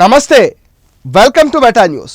నమస్తే. Welcome to Meta News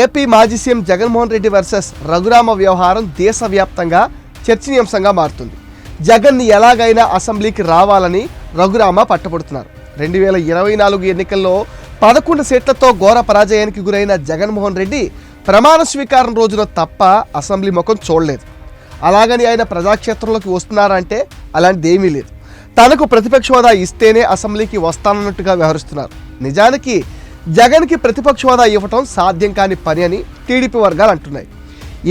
AP మాజీ CM Jaganmohan Reddy versus Raghurama వ్యవహారం దేశవ్యాప్తంగా చర్చనీయాంశంగా మారుతుంది. జగన్ని ఎలాగైనా అసెంబ్లీకి రావాలని రఘురామ పట్టపడుతున్నారు రెండు వేల ఇరవై నాలుగు ఎన్నికల్లో పదకొండు సీట్లతో ఘోర పరాజయానికి గురైన జగన్మోహన్ రెడ్డి ప్రమాణ స్వీకారం రోజున తప్ప అసెంబ్లీ ముఖం చూడలేదు. అలాగని ఆయన ప్రజాక్షేత్రంలోకి వస్తున్నారంటే అలాంటిది ఏమీ లేదు. తనకు ప్రతిపక్ష హోదా ఇస్తేనే అసెంబ్లీకి వస్తానన్నట్టుగా వ్యవహరిస్తున్నారు. నిజానికి జగన్కి ప్రతిపక్ష హోదా ఇవ్వటం సాధ్యం కాని పని అని టీడీపీ వర్గాలు అంటున్నాయి.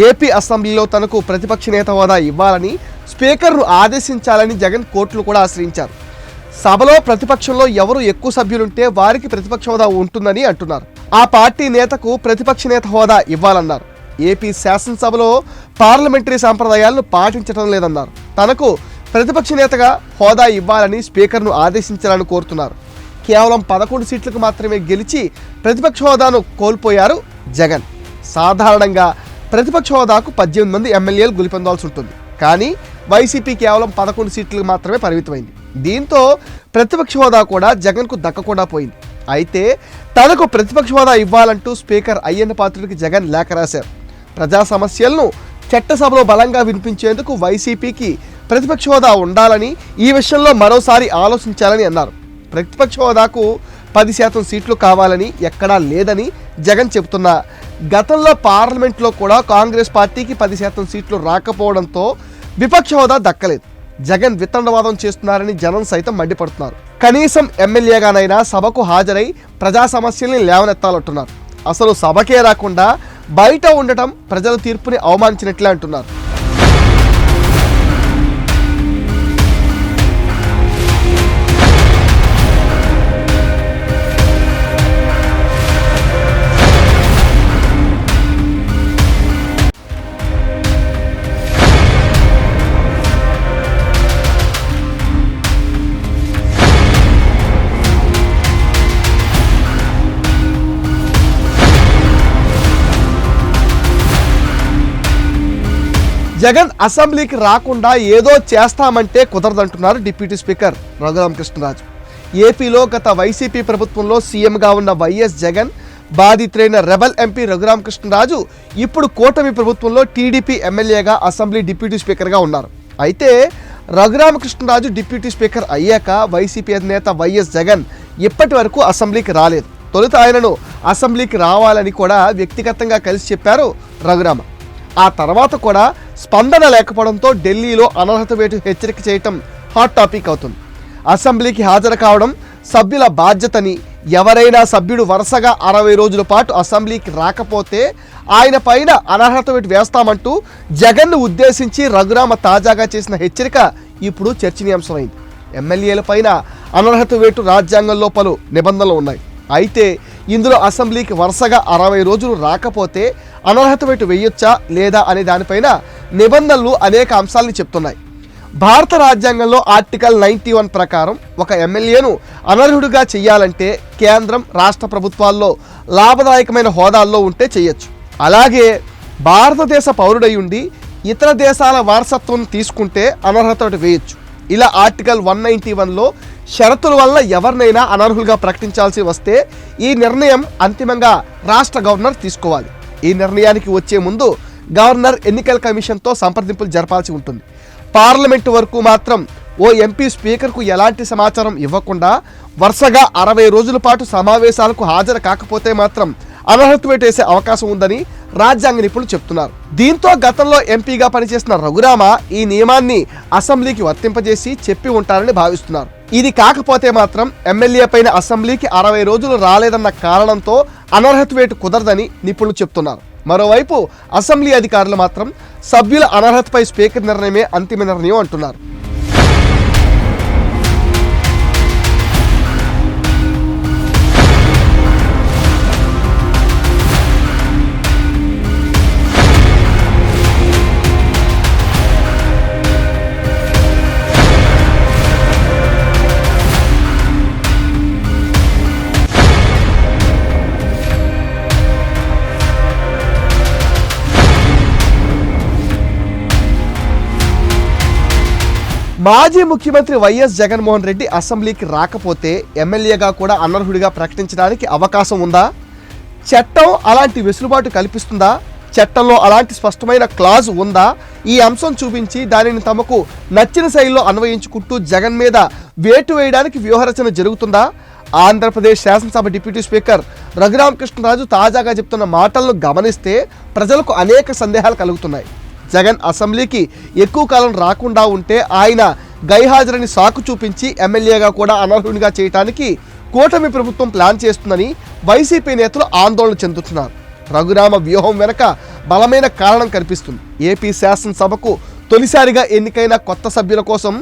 ఏపీ అసెంబ్లీలో తనకు ప్రతిపక్ష నేత హోదా ఇవ్వాలని స్పీకర్ను ఆదేశించాలని జగన్ కోర్టులు కూడా ఆశ్రయించారు. సభలో ప్రతిపక్షంలో ఎవరు ఎక్కువ సభ్యులుంటే వారికి ప్రతిపక్ష హోదా ఉంటుందని అంటున్నారు. ఆ పార్టీ నేతకు ప్రతిపక్ష నేత హోదా ఇవ్వాలన్నారు. ఏపీ శాసనసభలో పార్లమెంటరీ సాంప్రదాయాలను పాటించడం లేదన్నారు. తనకు ప్రతిపక్ష నేతగా హోదా ఇవ్వాలని స్పీకర్ను ఆదేశించాలని కోరుతున్నారు. కేవలం పదకొండు సీట్లకు మాత్రమే గెలిచి ప్రతిపక్ష హోదాను కోల్పోయారు జగన్. సాధారణంగా ప్రతిపక్ష హోదాకు పద్దెనిమిది మంది ఎమ్మెల్యేలు గెలుపొందాల్సి ఉంటుంది. కానీ వైసీపీ కేవలం పదకొండు సీట్లకు మాత్రమే పరిమితమైంది. దీంతో ప్రతిపక్ష హోదా కూడా జగన్కు దక్కకుండా పోయింది. అయితే తనకు ప్రతిపక్ష హోదా ఇవ్వాలంటూ స్పీకర్ అయ్యన్న పాత్రుడికి జగన్ లేఖ రాశారు. ప్రజా సమస్యలను చట్టసభలో బలంగా వినిపించేందుకు వైసీపీకి ప్రతిపక్ష హోదా ఉండాలని ఈ విషయంలో మరోసారి ఆలోచించాలని అన్నారు. ప్రతిపక్ష హోదాకు పది శాతం సీట్లు కావాలని ఎక్కడా లేదని జగన్ చెబుతున్నా. గతంలో పార్లమెంట్లో కూడా కాంగ్రెస్ పార్టీకి పది శాతం సీట్లు రాకపోవడంతో విపక్ష హోదా దక్కలేదు. జగన్ వితండవాదం చేస్తున్నారని జనం సైతం మండిపడుతున్నారు. కనీసం ఎమ్మెల్యేగానైనా సభకు హాజరై ప్రజా సమస్యల్ని లేవనెత్తాలంటున్నారు. అసలు సభకే రాకుండా బయట ఉండటం ప్రజల తీర్పుని అవమానించినట్లే అంటున్నారు. జగన్ అసెంబ్లీకి రాకుండా ఏదో చేస్తామంటే కుదరదంటున్నారు డిప్యూటీ స్పీకర్ రఘురామకృష్ణరాజు. ఏపీలో గత వైసీపీ ప్రభుత్వంలో సీఎంగా ఉన్న వైఎస్ జగన్ బాధితులైన రెబల్ ఎంపీ రఘురామకృష్ణరాజు ఇప్పుడు కూటమి ప్రభుత్వంలో టీడీపీ ఎమ్మెల్యేగా అసెంబ్లీ డిప్యూటీ స్పీకర్గా ఉన్నారు. అయితే రఘురామకృష్ణరాజు డిప్యూటీ స్పీకర్ అయ్యాక వైసీపీ అధినేత వైఎస్ జగన్ ఇప్పటి వరకు అసెంబ్లీకి రాలేదు. తొలుత ఆయనను అసెంబ్లీకి రావాలని కూడా వ్యక్తిగతంగా కలిసి చెప్పారు రఘురామ. ఆ తర్వాత కూడా స్పందన లేకపోవడంతో ఢిల్లీలో అనర్హత వేటు హెచ్చరిక చేయటం హాట్ టాపిక్ అవుతుంది. అసెంబ్లీకి హాజరు కావడం సభ్యుల బాధ్యతని ఎవరైనా సభ్యుడు వరుసగా అరవై రోజుల పాటు అసెంబ్లీకి రాకపోతే ఆయన పైన అనర్హత వేటు వేస్తామంటూ జగన్ను ఉద్దేశించి రఘురామ తాజాగా చేసిన హెచ్చరిక ఇప్పుడు చర్చనీయాంశమైంది. ఎమ్మెల్యేల పైన అనర్హత వేటు రాజ్యాంగంలో పలు నిబంధనలు ఉన్నాయి. అయితే ఇందులో అసెంబ్లీకి వరుసగా అరవై రోజులు రాకపోతే అనర్హత వేటు వేయొచ్చా లేదా అనే దానిపైన నిబంధనలు అనేక అంశాలని చెప్తున్నాయి. భారత రాజ్యాంగంలో ఆర్టికల్ నైంటీ వన్ ప్రకారం ఒక ఎమ్మెల్యేను అనర్హుడిగా చేయాలంటే కేంద్రం రాష్ట్ర ప్రభుత్వాల్లో లాభదాయకమైన హోదాల్లో ఉంటే చేయొచ్చు. అలాగే భారతదేశ పౌరుడై ఉండి ఇతర దేశాల వారసత్వం తీసుకుంటే అనర్హత వేయొచ్చు. ఇలా ఆర్టికల్ వన్ నైంటీ వన్లో షరతుల వల్ల ఎవరినైనా అనర్హులుగా ప్రకటించాల్సి వస్తే ఈ నిర్ణయం అంతిమంగా రాష్ట్ర గవర్నర్ తీసుకోవాలి. ఈ నిర్ణయానికి వచ్చే ముందు గవర్నర్ ఎన్నికల కమిషన్తో సంప్రదింపులు జరపాల్సి ఉంటుంది. పార్లమెంటు వరకు మాత్రం ఓ ఎంపీ స్పీకర్కు ఎలాంటి సమాచారం ఇవ్వకుండా వరుసగా అరవై రోజుల పాటు సమావేశాలకు హాజరు కాకపోతే మాత్రం అనర్హత వేటేసే అవకాశం ఉందని రాజ్యాంగ నిపుణులు చెప్తున్నారు. దీంతో గతంలో ఎంపీగా పనిచేసిన రఘురామ ఈ నియమాన్ని అసెంబ్లీకి వర్తింపజేసి చెప్పి ఉంటారని భావిస్తున్నారు. ఇది కాకపోతే మాత్రం ఎమ్మెల్యే పైన అసెంబ్లీకి అరవై రోజులు రాలేదన్న కారణంతో అనర్హత వేటు కుదరదని నిపుణులు చెప్తున్నారు. మరోవైపు అసెంబ్లీ అధికారులు మాత్రం సభ్యుల అనర్హతపై స్పీకర్ నిర్ణయమే అంతిమ నిర్ణయం అంటున్నారు. మాజీ ముఖ్యమంత్రి వైఎస్ జగన్మోహన్ రెడ్డి అసెంబ్లీకి రాకపోతే ఎమ్మెల్యేగా కూడా అనర్హుడిగా ప్రకటించడానికి అవకాశం ఉందా? చట్టం అలాంటి వెసులుబాటు కల్పిస్తుందా? చట్టంలో అలాంటి స్పష్టమైన క్లాజ్ ఉందా? ఈ అంశం చూపించి దానిని తమకు నచ్చిన శైలిలో అన్వయించుకుంటూ జగన్ మీద వేటు వేయడానికి వ్యూహరచన జరుగుతుందా? ఆంధ్రప్రదేశ్ శాసనసభ డిప్యూటీ స్పీకర్ రఘురామకృష్ణరాజు తాజాగా చెప్తున్న మాటలను గమనిస్తే ప్రజలకు అనేక సందేహాలు కలుగుతున్నాయి. జగన్ అసెంబ్లీకి ఎక్కువ కాలం రాకుండా ఉంటే ఆయన గైహాజరని సాకు చూపించి ఎమ్మెల్యేగా కూడా అనర్హునిగా చేయటానికి కూటమి ప్రభుత్వం ప్లాన్ చేస్తుందని వైసీపీ నేతలు ఆందోళన చెందుతున్నారు. రఘురామ వ్యూహం వెనక బలమైన కారణం కనిపిస్తుంది. ఏపీ శాసనసభకు తొలిసారిగా ఎన్నికైన కొత్త సభ్యుల కోసం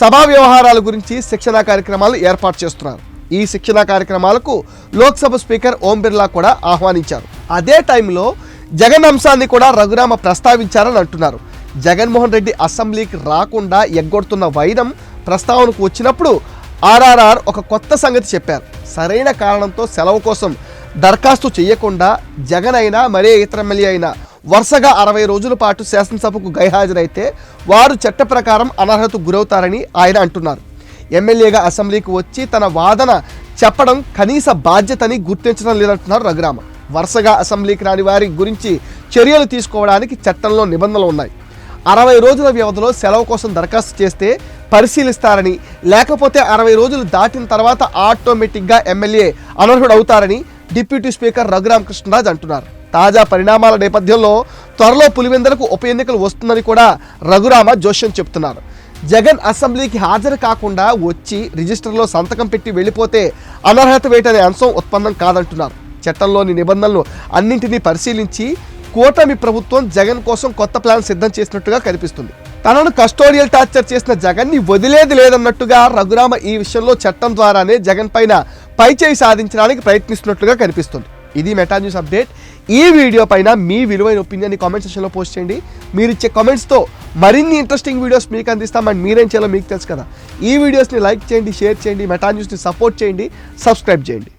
సభా వ్యవహారాల గురించి శిక్షణా కార్యక్రమాలు ఏర్పాటు చేస్తున్నారు. ఈ శిక్షణా కార్యక్రమాలకు లోక్సభ స్పీకర్ ఓం బిర్లా కూడా ఆహ్వానించారు. అదే టైంలో జగన్ అంశాన్ని కూడా రఘురామ ప్రస్తావించారని అంటున్నారు. జగన్మోహన్ రెడ్డి అసెంబ్లీకి రాకుండా ఎగ్గొడుతున్న వైరం ప్రస్తావనకు వచ్చినప్పుడు ఆర్ఆర్ఆర్ ఒక కొత్త సంగతి చెప్పారు. సరైన కారణంతో సెలవు కోసం దరఖాస్తు చేయకుండా జగన్ అయినా మరే ఇతర ఎమ్మెల్యే అయినా వరుసగా అరవై రోజుల పాటు శాసనసభకు గైహాజరైతే వారు చట్ట ప్రకారం అనర్హతకు గురవుతారని ఆయన అంటున్నారు. ఎమ్మెల్యేగా అసెంబ్లీకి వచ్చి తన వాదన చెప్పడం కనీస బాధ్యతని గుర్తించడం లేదంటున్నారు రఘురామ. వరుసగా అసెంబ్లీకి రాని వారి గురించి చర్యలు తీసుకోవడానికి చట్టంలో నిబంధనలు ఉన్నాయి. అరవై రోజుల వ్యవధిలో సెలవు కోసం దరఖాస్తు చేస్తే పరిశీలిస్తారని లేకపోతే అరవై రోజులు దాటిన తర్వాత ఆటోమేటిక్గా ఎమ్మెల్యే అనర్హుడు అవుతారని డిప్యూటీ స్పీకర్ రఘురామకృష్ణరాజు అంటున్నారు. తాజా పరిణామాల నేపథ్యంలో త్వరలో పులివెందులకు ఉప ఎన్నికలు వస్తుందని కూడా రఘురామ జోష్యం చెప్తున్నారు జగన్ అసెంబ్లీకి హాజరు కాకుండా వచ్చి రిజిస్టర్లో సంతకం పెట్టి వెళ్ళిపోతే అనర్హత వేటనే అంశం ఉత్పన్నం కాదంటున్నారు. చట్టంలోని నిబంధనలు అన్నింటినీ పరిశీలించి కూటమి ప్రభుత్వం జగన్ కోసం కొత్త ప్లాన్ సిద్ధం చేసినట్టుగా కనిపిస్తుంది. తనను కస్టోడియల్ టార్చర్ చేసిన జగన్ని వదిలేది లేదన్నట్టుగా రఘురామ ఈ విషయంలో చట్టం ద్వారానే జగన్ పైన పైచేయి సాధించడానికి ప్రయత్నిస్తున్నట్లుగా కనిపిస్తుంది. ఇది మెటా న్యూస్ అప్డేట్. ఈ వీడియో పైన మీ విలువైన ఒపీనియన్ కామెంట్ సెక్షన్లో పోస్ట్ చేయండి. మీరు ఇచ్చే కామెంట్స్తో మరిన్ని ఇంట్రెస్టింగ్ వీడియోస్ మీకు అందిస్తాం అండ్ మీరేం చేయాలో మీకు తెలుసు కదా. ఈ వీడియోస్ని లైక్ చేయండి షేర్ చేయండి మెటా న్యూస్ని సపోర్ట్ చేయండి సబ్స్క్రైబ్ చేయండి.